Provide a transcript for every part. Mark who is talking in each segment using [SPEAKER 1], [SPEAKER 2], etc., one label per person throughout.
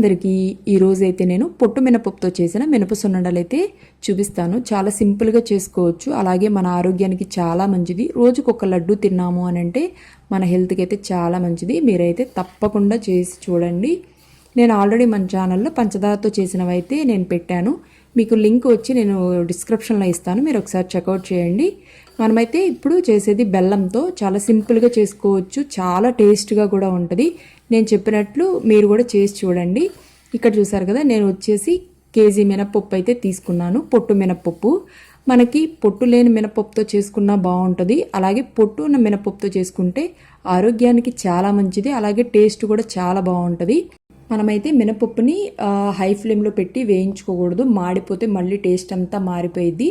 [SPEAKER 1] అందరికీ ఈరోజు అయితే నేను పొట్టు మినపప్పుతో చేసిన మినప సున్నుండలు అయితే చూపిస్తాను. చాలా సింపుల్గా చేసుకోవచ్చు. అలాగే మన ఆరోగ్యానికి చాలా మంచిది. రోజుకు ఒక లడ్డు తిన్నాము అని అంటే మన హెల్త్కి అయితే చాలా మంచిది. మీరైతే తప్పకుండా చేసి చూడండి. నేను ఆల్రెడీ మన ఛానల్లో పంచదారతో చేసినవి అయితే నేను పెట్టాను. మీకు లింక్ వచ్చి నేను డిస్క్రిప్షన్లో ఇస్తాను. మీరు ఒకసారి చెక్అవుట్ చేయండి. మనమైతే ఇప్పుడు చేసేది బెల్లంతో చాలా సింపుల్గా చేసుకోవచ్చు. చాలా టేస్ట్గా కూడా ఉంటుంది. నేను చెప్పినట్లు మీరు కూడా చేసి చూడండి. ఇక్కడ చూసారు కదా నేను వచ్చేసి కేజీ మినపప్పు అయితే తీసుకున్నాను. పొట్టు మినపప్పు. మనకి పొట్టు లేని మినపప్పుతో చేసుకున్నా బాగుంటుంది. అలాగే పొట్టు ఉన్న మినపప్పుతో చేసుకుంటే ఆరోగ్యానికి చాలా మంచిది. అలాగే టేస్ట్ కూడా చాలా బాగుంటుంది. మనమైతే మినపప్పుని హై ఫ్లేమ్లో పెట్టి వేయించుకోకూడదు. మాడిపోతే మళ్ళీ టేస్ట్ అంతా మారిపోయింది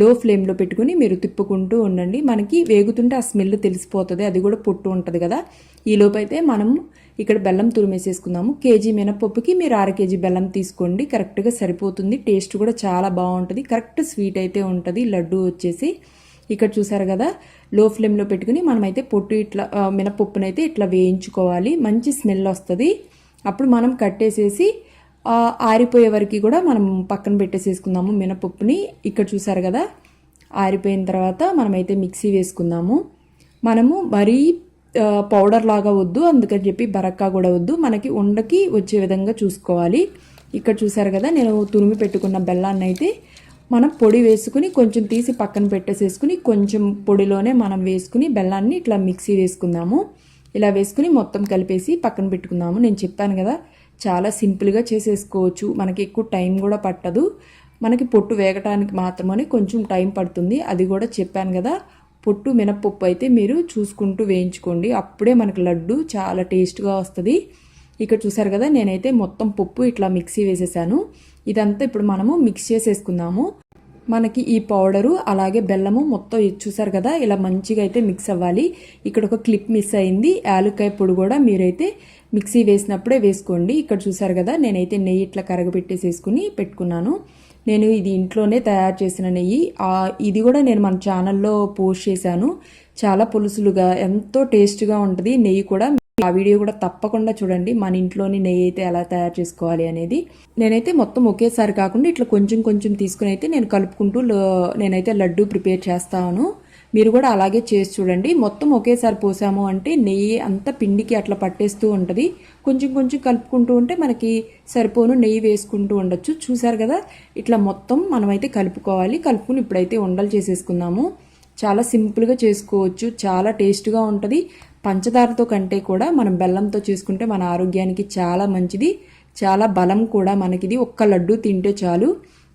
[SPEAKER 1] లో ఫ్లేమ్లో పెట్టుకుని మీరు తిప్పుకుంటూ ఉండండి. మనకి వేగుతుంటే ఆ స్మెల్ తెలిసిపోతుంది. అది కూడా పొట్టు ఉంటుంది కదా. ఈ లోపు అయితే ఇక్కడ బెల్లం తురిమేసేసుకుందాము. కేజీ మినపప్పుకి మీరు అర కేజీ బెల్లం తీసుకోండి. కరెక్ట్గా సరిపోతుంది. టేస్ట్ కూడా చాలా బాగుంటుంది. కరెక్ట్ స్వీట్ అయితే ఉంటుంది. లడ్డు వచ్చేసి ఇక్కడ చూసారు కదా. లో ఫ్లేమ్లో పెట్టుకుని మనమైతే పొట్టు ఇట్లా మినపప్పునైతే ఇట్లా వేయించుకోవాలి. మంచి స్మెల్ వస్తుంది. అప్పుడు మనం కట్టేసేసి ఆరిపోయే వరకు కూడా మనం పక్కన పెట్టేసేసుకుందాము మినపప్పుని. ఇక్కడ చూసారు కదా ఆరిపోయిన తర్వాత మనమైతే మిక్సీ వేసుకుందాము. మనము మరీ పౌడర్ లాగా వద్దు అందుకని చెప్పి బరక్కా కూడా వద్దు. మనకి ఉండకి వచ్చే విధంగా చూసుకోవాలి. ఇక్కడ చూసారు కదా నేను తురిమి పెట్టుకున్న బెల్లాన్ని అయితే మనం పొడి వేసుకుని కొంచెం తీసి పక్కన పెట్టేసేసుకుని కొంచెం పొడిలోనే మనం వేసుకుని బెల్లాన్ని ఇట్లా మిక్సీ వేసుకుందాము. ఇలా వేసుకుని మొత్తం కలిపేసి పక్కన పెట్టుకుందాము. నేను చెప్పాను కదా చాలా సింపుల్గా చేసేసుకోవచ్చు. మనకి ఎక్కువ టైం కూడా పట్టదు. మనకి పొట్టు వేగటానికి మాత్రమే కొంచెం టైం పడుతుంది. అది కూడా చెప్పాను కదా పొట్టు మినప్పప్పు అయితే మీరు చూసుకుంటూ వేయించుకోండి. అప్పుడే మనకు లడ్డు చాలా టేస్ట్గా వస్తుంది. ఇక్కడ చూసారు కదా నేనైతే మొత్తం పప్పు ఇట్లా మిక్సీ వేసేసాను. ఇదంతా ఇప్పుడు మనము మిక్స్ చేసేసుకుందాము. మనకి ఈ పౌడరు అలాగే బెల్లము మొత్తం చూసారు కదా ఇలా మంచిగా అయితే మిక్స్ అవ్వాలి. ఇక్కడ ఒక క్లిప్ మిస్ అయింది. యాలుక్కాయ పొడి కూడా మీరైతే మిక్సీ వేసినప్పుడే వేసుకోండి. ఇక్కడ చూసారు కదా నేనైతే నెయ్యి ఇట్లా కరగబెట్టేసేసుకుని పెట్టుకున్నాను. నేను ఇది ఇంట్లోనే తయారు చేసిన నెయ్యి. ఇది కూడా నేను మన ఛానల్లో పోస్ట్ చేశాను. చాలా పులుసులుగా ఎంతో టేస్ట్గా ఉంటుంది. నెయ్యి కూడా ఆ వీడియో కూడా తప్పకుండా చూడండి. మన ఇంట్లోని నెయ్యి అయితే ఎలా తయారు చేసుకోవాలి అనేది నేనైతే మొత్తం ఒకేసారి కాకుండా ఇట్లా కొంచెం కొంచెం తీసుకుని అయితే నేను కలుపుకుంటూ నేనైతే లడ్డు ప్రిపేర్ చేస్తాను. మీరు కూడా అలాగే చేసి చూడండి. మొత్తం ఒకేసారి పోసాము అంటే నెయ్యి అంతా పిండికి అట్లా పట్టేస్తూ ఉంటుంది. కొంచెం కొంచెం కలుపుకుంటూ ఉంటే మనకి సరిపోను నెయ్యి వేసుకుంటూ ఉండొచ్చు. చూసారు కదా? ఇట్లా మొత్తం మనమైతే కలుపుకోవాలి. కలుపుకుని ఇప్పుడైతే ఉండలు చేసేసుకుందాము. చాలా సింపుల్గా చేసుకోవచ్చు. చాలా టేస్ట్గా ఉంటుంది. పంచదారతో కంటే కూడా మనం బెల్లంతో చేసుకుంటే మన ఆరోగ్యానికి చాలా మంచిది. చాలా బలం కూడా మనకిది. ఒక్క లడ్డు తింటే చాలు.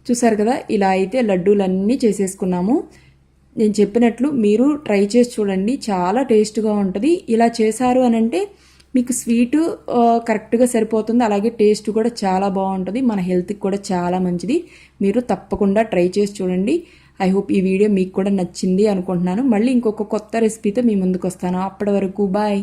[SPEAKER 1] చూసారు కదా ఇలా అయితే లడ్డూలన్నీ చేసేసుకున్నాము. నేను చెప్పినట్లు మీరు ట్రై చేసి చూడండి. చాలా టేస్ట్గా ఉంటుంది. ఇలా చేశారు అని అంటే మీకు స్వీటు కరెక్ట్గా సరిపోతుంది. అలాగే టేస్ట్ కూడా చాలా బాగుంటుంది. మన హెల్త్కి కూడా చాలా మంచిది. మీరు తప్పకుండా ట్రై చేసి చూడండి. ఐ హోప్ ఈ వీడియో మీకు కూడా నచ్చింది అనుకుంటున్నాను. మళ్ళీ ఇంకొక కొత్త రెసిపీతో మీ ముందుకు వస్తాను. అప్పటి వరకు బాయ్